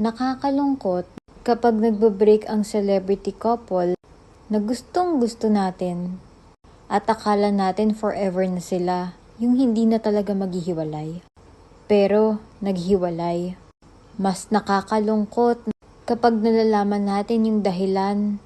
Nakakalungkot kapag nagbe-break ang celebrity couple na gustong gusto natin at akala natin forever na sila, yung hindi na talaga maghihiwalay. Pero naghiwalay. Mas nakakalungkot kapag nalalaman natin yung dahilan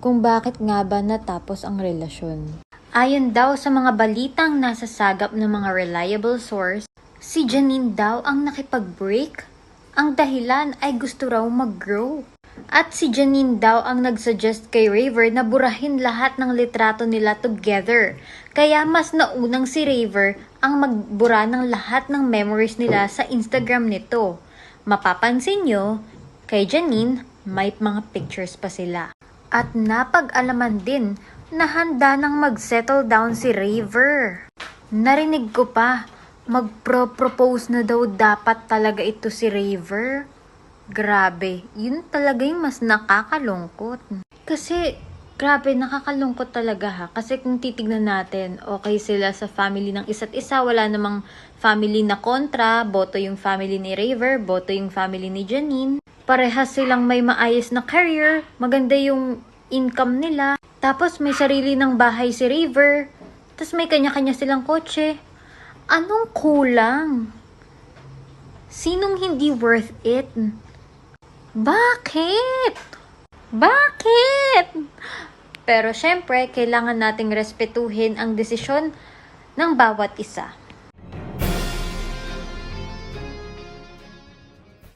kung bakit nga ba natapos ang relasyon. Ayon daw sa mga balitang nasa sagap ng mga reliable source, si Janine daw ang nakipag-break. Ang dahilan ay gusto raw mag-grow. At si Janine daw ang nagsuggest kay Raver na burahin lahat ng litrato nila together. Kaya mas naunang si Raver ang magbura ng lahat ng memories nila sa Instagram nito. Mapapansin nyo, kay Janine, may mga pictures pa sila. At napag-alaman din na handa nang mag-settle down si Raver. Narinig ko pa, magpro-propose na daw dapat talaga ito si Raver. Grabe, yun talaga yung mas nakakalungkot. Kasi, grabe, nakakalungkot talaga ha. Kasi kung titignan natin, okay sila sa family ng isa't isa, wala namang family na kontra, boto yung family ni Raver, boto yung family ni Janine. Parehas silang may maayos na career, maganda yung income nila. Tapos may sarili ng bahay si Raver. Tapos may kanya-kanya silang kotse. Anong kulang? Sinong hindi worth it? Bakit? Bakit? Pero syempre, kailangan nating respetuhin ang desisyon ng bawat isa.